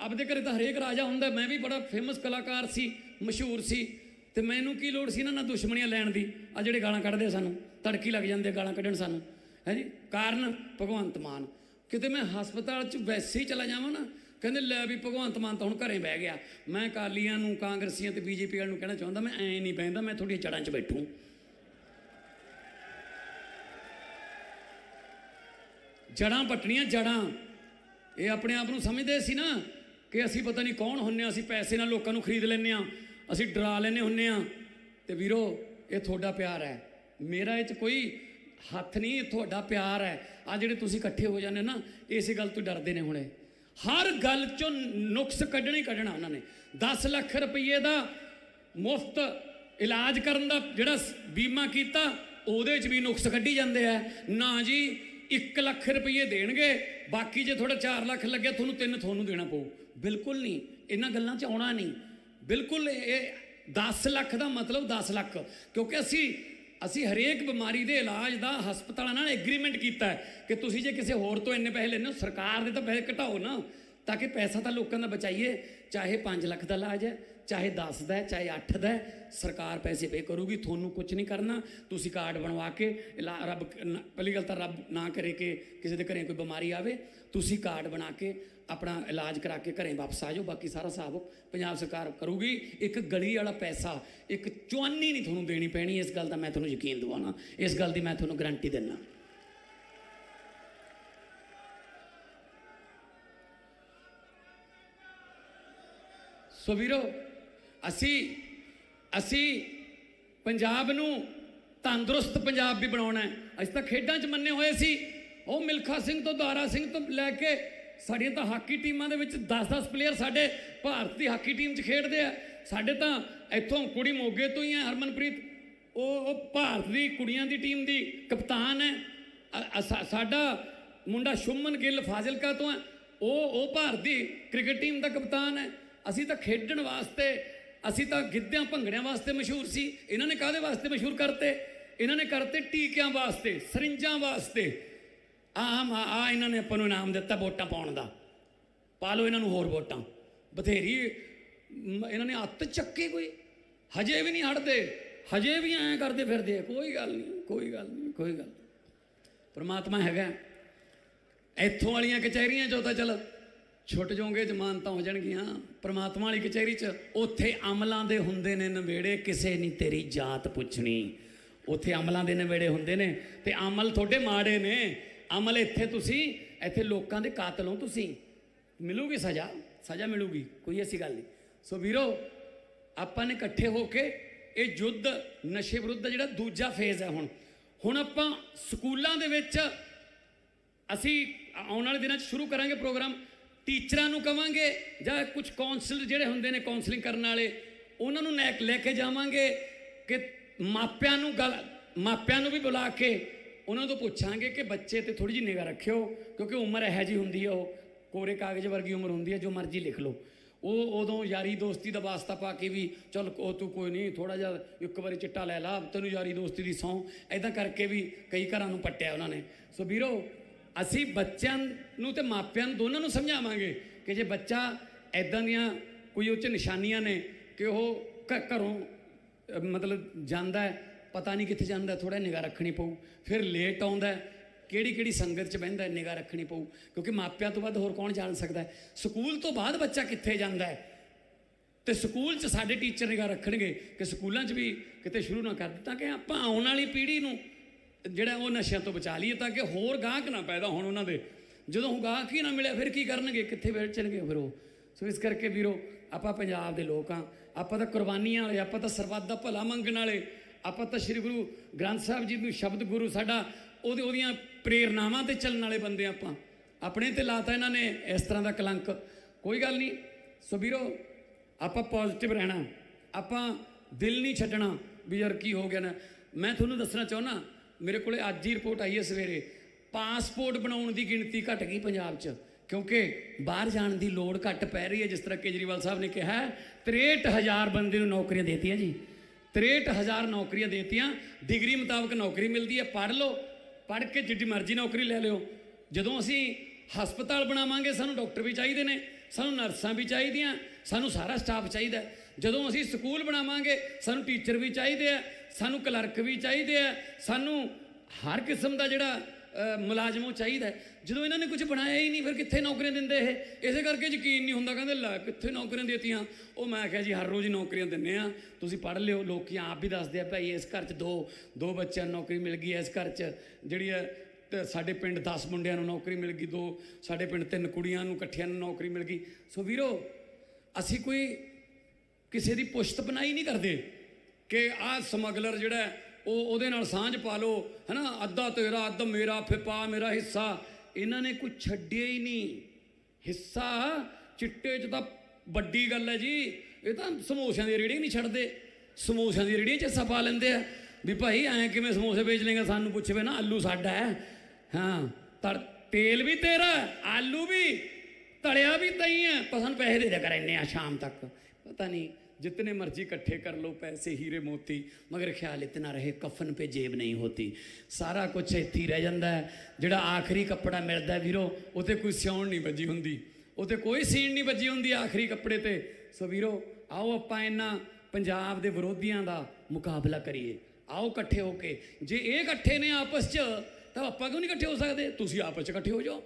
A: ਆਪਦੇ ਘਰੇ ਤਾਂ ਹਰੇਕ ਰਾਜਾ ਹੁੰਦਾ। ਮੈਂ ਵੀ ਬੜਾ ਫੇਮਸ ਕਲਾਕਾਰ ਸੀ, ਮਸ਼ਹੂਰ ਸੀ। ਤੇ ਮੈਨੂੰ ਕੀ ਲੋੜ ਸੀ ਨਾ ਨਾਲ ਦੁਸ਼ਮਣੀਆਂ ਲੈਣ ਦੀ? ਆ ਜਿਹੜੇ ਗਾਲਾਂ ਕੱਢਦੇ ਸਾਨੂੰ ਤੜਕੀ ਲੱਗ ਜਾਂਦੇ ਗਾਲਾਂ ਕੱਢਣ ਸਾਨੂੰ। ਹੈ ਜੀ? ਕਾਰਨ ਭਗਵੰਤ ਮਾਨ। ਕਿਤੇ ਮੈਂ ਹਸਪਤਾਲ 'ਚ ਵੈਸੇ ਹੀ ਚਲਾ ਜਾਵਾਂ ਨਾ, ਕਹਿੰਦੇ ਲੈ ਵੀ ਭਗਵੰਤ ਮਾਨ ਤਾਂ ਹੁਣ ਘਰੇ ਬਹਿ ਗਿਆ। ਮੈਂ ਕਾਲੀਆਂ ਨੂੰ, ਕਾਂਗਰਸੀਆਂ ਤੇ ਬੀਜੇਪੀ ਵਾਲਿਆਂ ਨੂੰ ਕਹਿਣਾ ਚਾਹੁੰਦਾ, ਮੈਂ ਐ ਨਹੀਂ ਬਹਿੰਦਾ, ਮੈਂ ਤੁਹਾਡੀਆਂ ਜੜ੍ਹਾਂ 'ਚ ਬੈਠੂ। ਜੜਾਂ ਪਟਣੀਆਂ ਜੜਾਂ। ਇਹ ਆਪਣੇ ਆਪ ਨੂੰ ਸਮਝਦੇ ਸੀ ਨਾ ਕਿ ਅਸੀਂ ਪਤਾ ਨਹੀਂ ਕੌਣ ਹੁੰਨੇ ਆ, ਅਸੀਂ ਪੈਸੇ ਨਾਲ ਲੋਕਾਂ ਨੂੰ ਖਰੀਦ ਲੈਂਦੇ ਆ, ਅਸੀਂ ਡਰਾ ਲੈਂਦੇ ਹੁੰਨੇ ਆ। ਤੇ ਵੀਰੋ, ਇਹ ਤੁਹਾਡਾ ਪਿਆਰ ਹੈ। ਮੇਰਾ ਇਹ ਚ ਕੋਈ ਹੱਥ ਨਹੀਂ, ਇਹ ਤੁਹਾਡਾ ਪਿਆਰ ਹੈ। ਆ ਜਿਹੜੇ ਤੁਸੀਂ ਇਕੱਠੇ ਹੋ ਜਾਂਦੇ ਨਾ, ਇਸੇ ਗੱਲ ਤੋਂ ਡਰਦੇ ਨੇ ਹੁਣੇ। ਹਰ ਗੱਲ ਚੋਂ ਨੁਕਸ ਕੱਢਣਾ ਹੀ ਕੱਢਣਾ ਉਹਨਾਂ ਨੇ। 10 ਲੱਖ ਰੁਪਏ ਦਾ ਮੁਫਤ ਇਲਾਜ ਕਰਨ ਦਾ ਜਿਹੜਾ ਬੀਮਾ ਕੀਤਾ, ਉਹਦੇ 'ਚ ਵੀ ਨੁਕਸ ਕੱਢੀ ਜਾਂਦੇ ਆ। ਨਾ ਜੀ 1 ਲੱਖ ਰੁਪਏ ਦੇਣਗੇ, ਬਾਕੀ ਜੇ ਤੁਹਾਡਾ 4 ਲੱਖ ਲੱਗਿਆ, ਤੁਹਾਨੂੰ ਤਿੰਨ ਤੁਹਾਨੂੰ ਦੇਣਾ ਪਊ। ਬਿਲਕੁਲ ਨਹੀਂ। ਇਹਨਾਂ ਗੱਲਾਂ 'ਚ ਆਉਣਾ ਨਹੀਂ। ਬਿਲਕੁਲ ਇਹ 10 ਲੱਖ ਦਾ ਮਤਲਬ 10 ਲੱਖ। ਕਿਉਂਕਿ ਅਸੀਂ ਅਸੀਂ ਹਰੇਕ ਬਿਮਾਰੀ ਦੇ ਇਲਾਜ ਦਾ ਹਸਪਤਾਲਾਂ ਨਾਲ ਐਗਰੀਮੈਂਟ ਕੀਤਾ ਹੈ ਕਿ ਤੁਸੀਂ ਜੇ ਕਿਸੇ ਹੋਰ ਤੋਂ ਇੰਨੇ ਪੈਸੇ ਲੈਣੇ ਹੋ, ਸਰਕਾਰ ਦੇ ਤਾਂ ਪੈਸੇ ਘਟਾਓ ਨਾ, ਤਾਂ ਕਿ ਪੈਸਾ ਤਾਂ ਲੋਕਾਂ ਦਾ ਬਚਾਈਏ, ਚਾਹੇ 5 ਲੱਖ ਦਾ ਇਲਾਜ ਹੈ ਚਾਹੇ 10 ਦਾ ਚਾਹੇ 8 ਦਾ ਸਰਕਾਰ ਪੈਸੇ ਪੇ ਕਰੂਗੀ, ਤੁਹਾਨੂੰ ਕੁਝ ਨਹੀਂ ਕਰਨਾ। ਤੁਸੀਂ ਕਾਰਡ ਬਣਵਾ ਕੇ ਇਲਾ- ਰੱਬ ਪਹਿਲੀ ਗੱਲ ਤਾਂ ਰੱਬ ਨਾ ਕਰੇ ਕਿ ਕਿਸੇ ਦੇ ਘਰੇ ਕੋਈ ਬਿਮਾਰੀ ਆਵੇ। ਤੁਸੀਂ ਕਾਰਡ ਬਣਾ ਕੇ ਆਪਣਾ ਇਲਾਜ ਕਰਾ ਕੇ ਘਰੇ ਵਾਪਸ ਆ ਜਾਓ, ਬਾਕੀ ਸਾਰਾ ਹਿਸਾਬ ਪੰਜਾਬ ਸਰਕਾਰ ਕਰੂਗੀ। ਇੱਕ ਗਲੀ ਵਾਲਾ ਪੈਸਾ, ਇੱਕ ਚੁਆਨੀ ਨਹੀਂ ਤੁਹਾਨੂੰ ਦੇਣੀ ਪੈਣੀ, ਇਸ ਗੱਲ ਦਾ ਮੈਂ ਤੁਹਾਨੂੰ ਯਕੀਨ ਦਿਵਾਉਣਾ। ਇਸ ਗੱਲ ਦੀ ਮੈਂ ਤੁਹਾਨੂੰ ਗਾਰੰਟੀ ਦਿੰਦਾ ਸੋ ਵੀਰੋ ਅਸੀਂ ਅਸੀਂ ਪੰਜਾਬ ਨੂੰ ਤੰਦਰੁਸਤ ਪੰਜਾਬ ਵੀ ਬਣਾਉਣਾ ਹੈ। ਅਸੀਂ ਤਾਂ ਖੇਡਾਂ 'ਚ ਮੰਨੇ ਹੋਏ ਸੀ। ਉਹ ਮਿਲਖਾ ਸਿੰਘ ਤੋਂ ਦਾਰਾ ਸਿੰਘ ਤੋਂ ਲੈ ਕੇ ਸਾਡੀਆਂ ਤਾਂ ਹਾਕੀ ਟੀਮਾਂ ਦੇ ਵਿੱਚ 10-10 ਪਲੇਅਰ ਸਾਡੇ ਭਾਰਤ ਦੀ ਹਾਕੀ ਟੀਮ 'ਚ ਖੇਡਦੇ ਆ। ਸਾਡੇ ਤਾਂ ਇੱਥੋਂ ਕੁੜੀ ਮੋਗੇ ਤੋਂ ਹੀ ਹੈ ਹਰਮਨਪ੍ਰੀਤ। ਉਹ ਉਹ ਭਾਰਤ ਦੀ ਕੁੜੀਆਂ ਦੀ ਟੀਮ ਦੀ ਕਪਤਾਨ ਹੈ। ਸਾਡਾ ਮੁੰਡਾ ਸ਼ੁਮਨ ਗਿੱਲ ਫਾਜ਼ਿਲਕਾ ਤੋਂ ਹੈ ਉਹ ਉਹ ਭਾਰਤ ਦੀ ਕ੍ਰਿਕਟ ਟੀਮ ਦਾ ਕਪਤਾਨ ਹੈ। ਅਸੀਂ ਤਾਂ ਖੇਡਣ ਵਾਸਤੇ ਅਸੀਂ ਤਾਂ ਗਿੱਧਿਆਂ ਭੰਗੜਿਆਂ ਵਾਸਤੇ ਮਸ਼ਹੂਰ ਸੀ। ਇਹਨਾਂ ਨੇ ਕਾਹਦੇ ਵਾਸਤੇ ਮਸ਼ਹੂਰ ਕਰਤੇ? ਇਹਨਾਂ ਨੇ ਕਰਤੇ ਟੀਕਿਆਂ ਵਾਸਤੇ, ਸਰਿੰਜਾਂ ਵਾਸਤੇ। ਆਮ ਆ ਆ ਇਹਨਾਂ ਨੇ ਆਪਾਂ ਨੂੰ ਇਨਾਮ ਦਿੱਤਾ ਵੋਟਾਂ ਪਾਉਣ ਦਾ। ਪਾ ਲਓ ਇਹਨਾਂ ਨੂੰ ਹੋਰ ਵੋਟਾਂ। ਬਥੇਰੀ ਇਹਨਾਂ ਨੇ ਹੱਥ ਚੱਕੇ ਕੋਈ। ਹਜੇ ਵੀ ਨਹੀਂ ਹਟਦੇ। ਹਜੇ ਵੀ ਐਂ ਕਰਦੇ ਫਿਰਦੇ ਆ। ਕੋਈ ਗੱਲ ਨਹੀਂ, ਕੋਈ ਗੱਲ ਨਹੀਂ, ਕੋਈ ਗੱਲ ਨਹੀਂ। ਪ੍ਰਮਾਤਮਾ ਹੈਗਾ। ਇੱਥੋਂ ਵਾਲੀਆਂ ਕਚਹਿਰੀਆਂ ਚੋਂ ਤਾਂ ਚਲ ਛੁੱਟ ਜਾਓਗੇ, ਜ਼ਮਾਨਤਾਂ ਹੋ ਜਾਣਗੀਆਂ। ਪ੍ਰਮਾਤਮਾ ਵਾਲੀ ਕਚਹਿਰੀ 'ਚ ਉੱਥੇ ਅਮਲਾਂ ਦੇ ਹੁੰਦੇ ਨੇ ਨਵੇੜੇ, ਕਿਸੇ ਨਹੀਂ ਤੇਰੀ ਜਾਤ ਪੁੱਛਣੀ। ਉੱਥੇ ਅਮਲਾਂ ਦੇ ਨਵੇੜੇ ਹੁੰਦੇ ਨੇ ਤੇ ਅਮਲ ਤੁਹਾਡੇ ਮਾੜੇ ਨੇ। ਅਮਲ ਇੱਥੇ ਤੁਸੀਂ, ਇੱਥੇ ਲੋਕਾਂ ਦੇ ਕਾਤਲ ਹੋ ਤੁਸੀਂ। ਮਿਲੂਗੀ ਸਜ਼ਾ? ਸਜ਼ਾ ਮਿਲੂਗੀ, ਕੋਈ ਐਸੀ ਗੱਲ ਨਹੀਂ। ਸੋ ਵੀਰੋ, ਆਪਾਂ ਨੇ ਇਕੱਠੇ ਹੋ ਕੇ ਇਹ ਯੁੱਧ ਨਸ਼ੇ ਵਿਰੁੱਧ ਜਿਹੜਾ ਦੂਜਾ ਫੇਜ਼ ਹੈ ਹੁਣ। ਹੁਣ ਆਪਾਂ ਸਕੂਲਾਂ ਦੇ ਵਿੱਚ ਅਸੀਂ ਆਉਣ ਵਾਲੇ ਦਿਨਾਂ 'ਚ ਸ਼ੁਰੂ ਕਰਾਂਗੇ ਪ੍ਰੋਗਰਾਮ। ਟੀਚਰਾਂ ਨੂੰ ਕਵਾਂਗੇ ਜਾਂ ਕੁਝ ਕਾਉਂਸਲਰ ਜਿਹੜੇ ਹੁੰਦੇ ਨੇ ਕਾਉਂਸਲਿੰਗ ਕਰਨ ਵਾਲੇ, ਉਹਨਾਂ ਨੂੰ ਲੈ ਲੈ ਕੇ ਜਾਵਾਂਗੇ ਕਿ ਮਾਪਿਆਂ ਨੂੰ ਗੱਲ, ਮਾਪਿਆਂ ਨੂੰ ਵੀ ਬੁਲਾ ਕੇ ਉਹਨਾਂ ਤੋਂ ਪੁੱਛਾਂਗੇ ਕਿ ਬੱਚੇ ਤੇ ਥੋੜੀ ਜਿਹੀ ਨਿਗਾਹ ਰੱਖਿਓ, ਕਿਉਂਕਿ ਉਮਰ ਇਹੋ ਜੀ ਹੁੰਦੀ ਹੈ ਉਹ ਕੋਰੇ ਕਾਗਜ਼ ਵਰਗੀ ਉਮਰ ਹੁੰਦੀ ਹੈ ਜੋ ਮਰਜ਼ੀ ਲਿਖ ਲਓ। ਉਹ ਉਦੋਂ ਯਾਰੀ ਦੋਸਤੀ ਦਾ ਵਾਸਤਾ ਪਾ ਕੇ ਵੀ ਚਲ ਉਹ ਤੂੰ ਕੋਈ ਨਹੀਂ ਥੋੜਾ ਜਿਹਾ ਇੱਕ ਵਾਰੀ ਚਿੱਟਾ ਲੈ ਲਾ, ਤੈਨੂੰ ਯਾਰੀ ਦੋਸਤੀ ਦੀ ਸੌਂ। ਐਦਾਂ ਕਰਕੇ ਵੀ ਕਈ ਘਰਾਂ ਨੂੰ ਪੱਟਿਆ ਉਹਨਾਂ ਨੇ। ਸੋ ਵੀਰੋ ਅਸੀਂ ਬੱਚਿਆਂ ਨੂੰ ਤੇ ਮਾਪਿਆਂ ਨੂੰ ਦੋਨਾਂ ਨੂੰ ਸਮਝਾਵਾਂਗੇ ਕਿ ਜੇ ਬੱਚਾ ਐਦਾਂ ਦੀਆਂ ਕੋਈ ਉਹ ਚ ਨਿਸ਼ਾਨੀਆਂ ਨੇ ਕਿ ਉਹ ਘ- ਘਰੋਂ ਮਤਲਬ ਜਾਂਦਾ ਹੈ, ਪਤਾ ਨਹੀਂ ਕਿੱਥੇ ਜਾਂਦਾ ਥੋੜਾ ਨਿਗਾਹ ਰੱਖਣੀ ਪਊ, ਫਿਰ ਲੇਟ ਆਉਂਦਾ ਕਿਹੜੀ ਕਿਹੜੀ ਸੰਗਤ 'ਚ ਬਹਿੰਦਾ ਨਿਗਾਹ ਰੱਖਣੀ ਪਊ, ਕਿਉਂਕਿ ਮਾਪਿਆਂ ਤੋਂ ਬਾਅਦ ਹੋਰ ਕੌਣ ਜਾਣ ਸਕਦਾ ਹੈ? ਸਕੂਲ ਤੋਂ ਬਾਅਦ ਬੱਚਾ ਕਿੱਥੇ ਜਾਂਦਾ ਹੈ? ਤੇ ਸਕੂਲ 'ਚ ਸਾਡੇ ਟੀਚਰ ਨਿਗਾਹ ਰੱਖਣਗੇ ਕਿ ਸਕੂਲਾਂ 'ਚ ਵੀ ਕਿਤੇ ਸ਼ੁਰੂ ਨਾ ਕਰ ਦਿੱਤਾ ਕਿ ਆਪਾਂ ਆਉਣ ਵਾਲੀ ਪੀੜ੍ਹੀ ਨੂੰ ਜਿਹੜਾ ਉਹ ਨਸ਼ਿਆਂ ਤੋਂ ਬਚਾ ਲਈਏ ਤਾਂ ਕਿ ਹੋਰ ਗਾਹਕ ਨਾ ਪੈਦਾ ਹੋਣ ਉਹਨਾਂ ਦੇ। ਜਦੋਂ ਉਹ ਗਾਹਕ ਹੀ ਨਾ ਮਿਲਿਆ ਫਿਰ ਕੀ ਕਰਨਗੇ? ਕਿੱਥੇ ਵੇਚਣਗੇ ਫਿਰ ਉਹ? ਸੋ ਇਸ ਕਰਕੇ ਵੀਰੋ, ਆਪਾਂ ਪੰਜਾਬ ਦੇ ਲੋਕ ਆ ਆਪਾਂ ਤਾਂ ਕੁਰਬਾਨੀਆਂ ਵਾਲੇ, ਆਪਾਂ ਤਾਂ ਸਰਬੱਤ ਦਾ ਭਲਾ ਮੰਗਣ ਵਾਲੇ। ਆਪਾਂ ਤਾਂ ਸ੍ਰੀ ਗੁਰੂ ਗ੍ਰੰਥ ਸਾਹਿਬ ਜੀ ਨੂੰ ਸ਼ਬਦ ਗੁਰੂ ਸਾਡਾ, ਉਹਦੇ, ਉਹਦੀਆਂ ਪ੍ਰੇਰਨਾਵਾਂ ਤੇ ਚੱਲਣ ਵਾਲੇ ਬੰਦੇ ਆਪਾਂ। ਆਪਣੇ ਤੇ ਲਾਤਾ ਇਹਨਾਂ ਨੇ ਇਸ ਤਰ੍ਹਾਂ ਦਾ ਕਲੰਕ। ਕੋਈ ਗੱਲ ਨਹੀਂ। ਸੋ ਵੀਰੋ, ਆਪਾਂ ਪੋਜ਼ਿਟਿਵ ਰਹਿਣਾ। ਆਪਾਂ ਦਿਲ ਨਹੀਂ ਛੱਡਣਾ ਵੀ ਯਾਰ ਕੀ ਹੋ ਗਿਆ ਨਾ। ਮੈਂ ਤੁਹਾਨੂੰ ਦੱਸਣਾ ਚਾਹੁੰਦਾ ਮੇਰੇ ਕੋਲੇ ਅੱਜ ਹੀ ਰਿਪੋਰਟ ਆਈ ਹੈ ਸਵੇਰੇ। ਪਾਸਪੋਰਟ ਬਣਾਉਣ ਦੀ ਗਿਣਤੀ ਘਟ ਗਈ ਪੰਜਾਬ 'ਚ ਕਿਉਂਕਿ ਬਾਹਰ ਜਾਣ ਦੀ ਲੋੜ ਘੱਟ ਪੈ ਰਹੀ ਹੈ ਜਿਸ ਤਰ੍ਹਾਂ ਕੇਜਰੀਵਾਲ ਸਾਹਿਬ ਨੇ ਕਿਹਾ ਹੈ, 63000 ਬੰਦੇ ਨੂੰ ਨੌਕਰੀਆਂ ਦੇਤੀਆਂ ਜੀ। 63000 ਨੌਕਰੀਆਂ ਦੇਤੀਆਂ ਡਿਗਰੀ ਮੁਤਾਬਕ ਨੌਕਰੀ ਮਿਲਦੀ ਹੈ ਪੜ੍ਹ ਲਓ ਪੜ੍ਹ ਕੇ ਜਿੱਡੀ ਮਰਜ਼ੀ ਨੌਕਰੀ ਲੈ ਲਿਓ। ਜਦੋਂ ਅਸੀਂ ਹਸਪਤਾਲ ਬਣਾਵਾਂਗੇ ਸਾਨੂੰ ਡਾਕਟਰ ਵੀ ਚਾਹੀਦੇ ਨੇ ਸਾਨੂੰ ਨਰਸਾਂ ਵੀ ਚਾਹੀਦੀਆਂ ਸਾਨੂੰ ਸਾਰਾ ਸਟਾਫ ਚਾਹੀਦਾ ਜਦੋਂ ਅਸੀਂ ਸਕੂਲ ਬਣਾਵਾਂਗੇ ਸਾਨੂੰ ਟੀਚਰ ਵੀ ਚਾਹੀਦੇ ਆ ਸਾਨੂੰ ਕਲਰਕ ਵੀ ਚਾਹੀਦੇ ਆ, ਸਾਨੂੰ ਹਰ ਕਿਸਮ ਦਾ ਜਿਹੜਾ ਮੁਲਾਜ਼ਮ ਉਹ ਚਾਹੀਦਾ ਜਦੋਂ ਇਹਨਾਂ ਨੇ ਕੁਝ ਬਣਾਇਆ ਹੀ ਨਹੀਂ, ਫਿਰ ਕਿੱਥੇ ਨੌਕਰੀਆਂ ਦਿੰਦੇ ਇਹ? ਇਸੇ ਕਰਕੇ ਯਕੀਨ ਨਹੀਂ ਹੁੰਦਾ, ਕਹਿੰਦੇ ਲੈ ਕਿੱਥੇ ਨੌਕਰੀਆਂ ਦੇਤੀਆਂ? ਉਹ ਮੈਂ ਕਿਹਾ ਜੀ, ਹਰ ਰੋਜ਼ ਨੌਕਰੀਆਂ ਦਿੰਨੇ ਆ। ਤੁਸੀਂ ਪੜ੍ਹ ਲਿਓ, ਲੋਕੀ ਆਪ ਵੀ ਦੱਸਦੇ ਆ, ਭਾਈ ਇਸ ਘਰ 'ਚ ਦੋ ਦੋ ਬੱਚਿਆਂ ਨੂੰ ਨੌਕਰੀ ਮਿਲ ਗਈ, ਇਸ ਘਰ 'ਚ ਜਿਹੜੀ ਹੈ ਸਾਡੇ ਪਿੰਡ 10 ਮੁੰਡਿਆਂ ਨੂੰ ਨੌਕਰੀ ਮਿਲ ਗਈ, ਦੋ, ਸਾਡੇ ਪਿੰਡ ਤਿੰਨ ਕੁੜੀਆਂ ਨੂੰ, ਇਕੱਠਿਆਂ ਨੂੰ ਨੌਕਰੀ ਮਿਲ ਗਈ। ਸੋ ਵੀਰੋ, ਅਸੀਂ ਕੋਈ ਕਿਸੇ ਦੀ ਪੁਸ਼ਤ ਬਣਾਈ ਨਹੀਂ ਕਰਦੇ। ਕਿ ਆਹ ਸਮਗਲਰ ਜਿਹੜਾ ਉਹ ਉਹਦੇ ਨਾਲ ਸਾਂਝ ਪਾ ਲਓ, ਹਨਾ? ਅੱਧਾ ਤੇਰਾ, ਅੱਧ ਮੇਰਾ ਫਿਪਾ ਮੇਰਾ ਹਿੱਸਾ। ਇਹਨਾਂ ਨੇ ਕੋਈ ਛੱਡਿਆ ਹੀ ਨਹੀਂ। ਹਿੱਸਾ ਚਿੱਟੇ 'ਚ ਤਾਂ ਵੱਡੀ ਗੱਲ ਹੈ ਜੀ। ਇਹ ਤਾਂ ਸਮੋਸਿਆਂ ਦੀ ਰੇੜੀ ਨਹੀਂ ਛੱਡਦੇ। ਸਮੋਸਿਆਂ ਦੀ ਰੇੜੀ 'ਚ ਹਿੱਸਾ ਪਾ ਲੈਂਦੇ ਆ। ਵੀ ਭਾਈ ਐਂ ਕਿਵੇਂ ਸਮੋਸੇ ਵੇਚ ਲੇਗਾ ਸਾਨੂੰ ਪੁੱਛਵੇ ਨਾ, ਆਲੂ ਸਾਡਾ ਹੈ। ਹਾਂ, ਤੜ, ਤੇਲ ਵੀ ਤੇਰਾ ਆਲੂ ਵੀ, ਤਲਿਆ ਵੀ ਤਈ ਹੈ। ਪਰ ਸਾਨੂੰ ਪੈਸੇ ਦੇ ਦਿਆ ਕਰ ਇੰਨੇ ਆ ਸ਼ਾਮ ਤੱਕ। ਪਤਾ ਨਹੀਂ जितने मर्जी इकट्ठे कर लो पैसे हीरे मोती मगर ख्याल इतना रहे कफन पे जेब नहीं होती ਸਾਰਾ ਕੁਝ ਇੱਥੇ ਹੀ ਰਹਿ ਜਾਂਦਾ ਹੈ ਜਿਹੜਾ ਆਖਰੀ ਕੱਪੜਾ ਮਿਲਦਾ ਹੈ ਵੀਰੋ ਉਹ ਤੇ ਕੋਈ ਸਿਉਣ ਨਹੀਂ ਵੱਜੀ ਹੁੰਦੀ ਉਹ ਤੇ ਕੋਈ ਸੀਣ ਨਹੀਂ ਵੱਜੀ ਹੁੰਦੀ ਆਖਰੀ ਕੱਪੜੇ ਤੇ ਸੋ ਵੀਰੋ ਆਓ ਆਪਾਂ ਇਹਨਾਂ ਪੰਜਾਬ ਦੇ ਵਿਰੋਧੀਆਂ ਦਾ ਮੁਕਾਬਲਾ ਕਰੀਏ ਆਓ ਇਕੱਠੇ ਹੋ ਕੇ ਜੇ ਇਹ ਇਕੱਠੇ ਨੇ ਆਪਸ 'ਚ ਤਾਂ ਆਪਾਂ ਕਿਉਂ ਨਹੀਂ ਇਕੱਠੇ ਹੋ ਸਕਦੇ ਤੁਸੀਂ ਆਪਸ 'ਚ ਇਕੱਠੇ ਹੋ ਜਾਓ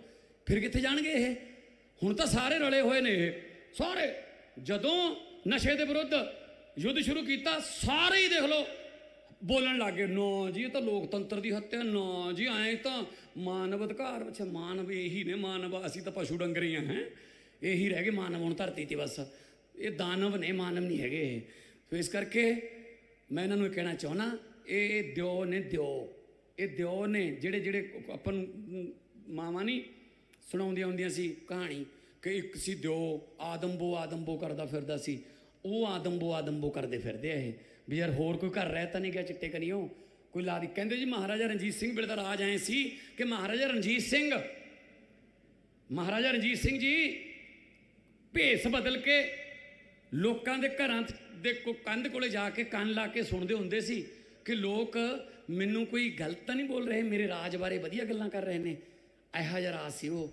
A: ਫਿਰ ਕਿੱਥੇ ਜਾਣਗੇ ਇਹ ਹੁਣ ਤਾਂ ਸਾਰੇ ਰਲੇ ਹੋਏ ਨੇ ਇਹ ਸਾਰੇ ਜਦੋਂ ਨਸ਼ੇ ਦੇ ਵਿਰੁੱਧ ਯੁੱਧ ਸ਼ੁਰੂ ਕੀਤਾ, ਸਾਰੇ ਹੀ ਦੇਖ ਲਓ, ਬੋਲਣ ਲੱਗੇ ਨਾ ਜੀ ਇਹ ਤਾਂ ਲੋਕਤੰਤਰ ਦੀ ਹੱਤਿਆ, ਨਾ ਜੀ ਐਂ ਤਾਂ ਮਾਨਵ ਅਧਿਕਾਰ, ਅੱਛਾ ਮਾਨਵ ਇਹੀ ਨੇ, ਮਾਨਵ ਅਸੀਂ ਤਾਂ ਪਸ਼ੂ ਡੰਗਰੀ ਆ, ਹੈ। ਇਹੀ ਰਹਿ ਗਏ ਮਾਨਵ ਹੁਣ ਧਰਤੀ ਤੇ ਬਸ। ਇਹ ਦਾਨਵ ਨੇ, ਮਾਨਵ ਨਹੀਂ ਹੈਗੇ ਇਹ। ਸੋ ਇਸ ਕਰਕੇ ਮੈਂ ਇਹਨਾਂ ਨੂੰ ਇਹ ਕਹਿਣਾ ਚਾਹੁੰਦਾ, ਇਹ ਦਿਓ ਨੇ ਦਿਓ। ਇਹ ਦਿਓ ਨੇ, ਜਿਹੜੇ ਜਿਹੜੇ ਆਪਾਂ ਨੂੰ ਮਾਵਾਂ ਨਹੀਂ ਸੁਣਾਉਂਦੀਆਂ ਹੁੰਦੀਆਂ ਸੀ ਕਹਾਣੀ, ਕਿ ਇੱਕ ਸੀ ਦਿਓ ਆਦਮਬੋ ਆਦਮਬੋ ਕਰਦਾ ਫਿਰਦਾ ਸੀ। ਉਹ ਆਦਮਬੋ ਆਦਮਬੋ ਕਰਦੇ ਫਿਰਦੇ ਆ ਇਹ। ਵੀ ਯਾਰ ਹੋਰ ਕੋਈ ਘਰ ਰਹਿ ਤਾਂ ਨਹੀਂ ਗਿਆ ਚਿੱਟੇ ਕਨੀਓ? ਕੋਈ ਲਾ ਦੀ ਕਹਿੰਦੇ ਜੀ ਮਹਾਰਾਜਾ ਰਣਜੀਤ ਸਿੰਘ ਵੇਲੇ ਦਾ ਰਾਜ ਆਏ ਸੀ ਕਿ ਮਹਾਰਾਜਾ ਰਣਜੀਤ ਸਿੰਘ, ਮਹਾਰਾਜਾ ਰਣਜੀਤ ਸਿੰਘ ਜੀ, ਭੇਸ ਬਦਲ ਕੇ ਲੋਕਾਂ ਦੇ ਘਰਾਂ ਦੇ ਕੋ ਕੰਧ ਕੋਲੇ ਜਾ ਕੇ ਕੰਨ ਲਾ ਕੇ ਸੁਣਦੇ ਹੁੰਦੇ ਸੀ ਕਿ ਲੋਕ ਮੈਨੂੰ ਕੋਈ ਗਲਤ ਤਾਂ ਨਹੀਂ ਬੋਲ ਰਹੇ, ਮੇਰੇ ਰਾਜ ਬਾਰੇ ਵਧੀਆ ਗੱਲਾਂ ਕਰ ਰਹੇ ਨੇ। ਇਹੋ ਜਿਹਾ ਰਾਜ ਸੀ ਉਹ।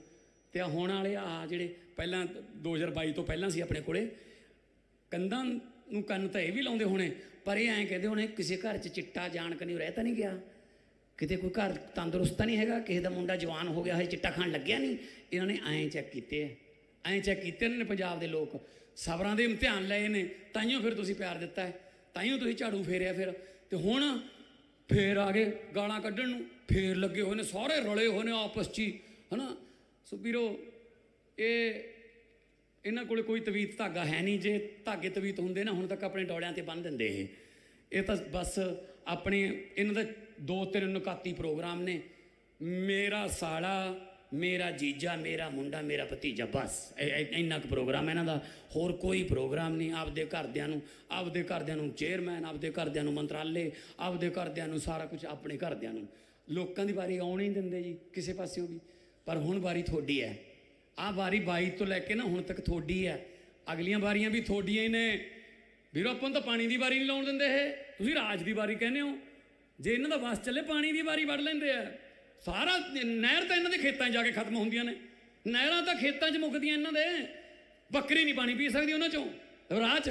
A: ਤੇ ਆਹ ਵਾਲੇ ਆ ਜਿਹੜੇ ਪਹਿਲਾਂ 2022 ਤੋਂ ਪਹਿਲਾਂ ਸੀ ਆਪਣੇ ਕੋਲੇ ਕੰਧਾਂ ਨੂੰ ਕੰਨ ਤਾਂ ਇਹ ਵੀ ਲਾਉਂਦੇ ਹੋਣੇ, ਪਰ ਇਹ ਐਂ ਕਹਿੰਦੇ ਹੋਣੇ, ਕਿਸੇ ਘਰ 'ਚ ਚਿੱਟਾ ਜਾਣ ਕਨੀ ਰਹਿ ਤਾਂ ਨਹੀਂ ਗਿਆ। ਕਿਤੇ ਕੋਈ ਘਰ ਤੰਦਰੁਸਤ ਤਾਂ ਨਹੀਂ ਹੈਗਾ, ਕਿਸੇ ਦਾ ਮੁੰਡਾ ਜਵਾਨ ਹੋ ਗਿਆ ਹੈ ਚਿੱਟਾ ਖਾਣ ਲੱਗਿਆ ਨਹੀਂ। ਇਹਨਾਂ ਨੇ ਐਂ ਚੈੱਕ ਕੀਤੇ ਐ ਐਂ ਚੈੱਕ ਕੀਤੇ ਇਹਨਾਂ ਨੇ ਪੰਜਾਬ ਦੇ ਲੋਕ। ਸਬਰਾਂ ਦੇ ਇਮਤਿਹਾਨ ਲਏ ਨੇ ਤਾਈਓ ਫਿਰ ਤੁਸੀਂ ਪਿਆਰ ਦਿੱਤਾ ਹੈ। ਤਾਈਓ ਤੁਸੀਂ ਝਾੜੂ ਫੇਰਿਆ ਫਿਰ। ਤੇ ਹੁਣ ਫੇਰ ਆ ਗਏ ਗਾਲਾਂ ਕੱਢਣ ਨੂੰ। ਫੇਰ ਲੱਗੇ ਹੋਏ ਨੇ, ਸਾਰੇ ਰਲੇ ਹੋਏ ਨੇ ਆਪਸ 'ਚ ਹੀ। ਹਨਾ? ਸੋ ਵੀਰੋ, ਇਹ ਇਹਨਾਂ ਕੋਲ ਕੋਈ ਤਵੀਤ ਧਾਗਾ ਹੈ ਨਹੀਂ, ਜੇ ਧਾਗੇ ਤਵੀਤ ਹੁੰਦੇ ਨਾ, ਹੁਣ ਤੱਕ ਆਪਣੇ ਡੋਲਿਆਂ ਤੇ ਬੰਨ ਦਿੰਦੇ ਇਹ। ਇਹ ਤਾਂ ਬਸ ਆਪਣੇ, ਇਹਨਾਂ ਦੇ ਦੋ ਤਿੰਨ ਨੁਕਾਤੀ ਪ੍ਰੋਗਰਾਮ ਨੇ। ਮੇਰਾ ਸਾਲਾ, ਮੇਰਾ ਜੀਜਾ, ਮੇਰਾ ਮੁੰਡਾ, ਮੇਰਾ ਭਤੀਜਾ, ਬਸ। ਇਹ- ਇੰਨਾ ਕੁ ਪ੍ਰੋਗਰਾਮ ਇਹਨਾਂ ਦਾ। ਹੋਰ ਕੋਈ ਪ੍ਰੋਗਰਾਮ ਨਹੀਂ। ਆਪਦੇ ਘਰਦਿਆਂ ਨੂੰ, ਆਪਦੇ ਘਰਦਿਆਂ ਨੂੰ ਚੇਅਰਮੈਨ ਆਪਦੇ ਘਰਦਿਆਂ ਨੂੰ ਮੰਤਰਾਲੇ, ਆਪਦੇ ਘਰਦਿਆਂ ਨੂੰ ਸਾਰਾ ਕੁਝ ਆਪਣੇ ਘਰਦਿਆਂ ਨੂੰ। ਲੋਕਾਂ ਦੀ ਵਾਰੀ ਆਉਣ ਹੀ ਨਹੀਂ ਦਿੰਦੇ ਜੀ, ਕਿਸੇ ਪਾਸਿਓਂ ਵੀ। ਪਰ ਹੁਣ ਵਾਰੀ ਤੁਹਾਡੀ ਹੈ। ਆਹ ਵਾਰੀ 22 ਤੋਂ ਲੈ ਕੇ ਨਾ ਹੁਣ ਤੱਕ ਤੁਹਾਡੀ ਹੈ। ਅਗਲੀਆਂ ਵਾਰੀਆਂ ਵੀ ਤੁਹਾਡੀਆਂ ਹੀ ਨੇ। ਵੀਰੋ, ਆਪਾਂ ਨੂੰ ਤਾਂ ਪਾਣੀ ਦੀ ਵਾਰੀ ਨਹੀਂ ਲਾਉਣ ਦਿੰਦੇ ਇਹ। ਤੁਸੀਂ ਰਾਜ ਦੀ ਵਾਰੀ ਕਹਿੰਦੇ ਹੋ। ਜੇ ਇਹਨਾਂ ਦਾ ਵਸ ਚੱਲੇ, ਪਾਣੀ ਦੀ ਵਾਰੀ ਵੜ ਲੈਂਦੇ ਆ। ਸਾਰਾ ਨਹਿਰ ਤਾਂ ਇਹਨਾਂ ਦੇ ਖੇਤਾਂ 'ਚ ਜਾ ਕੇ ਖਤਮ ਹੁੰਦੀਆਂ ਨੇ। ਨਹਿਰਾਂ ਤਾਂ ਖੇਤਾਂ 'ਚ ਮੁੱਕਦੀਆਂ ਇਹਨਾਂ ਦੇ। ਬੱਕਰੀ ਨਹੀਂ ਪਾਣੀ ਪੀ ਸਕਦੀ ਉਹਨਾਂ 'ਚੋਂ। ਰਾਹ 'ਚ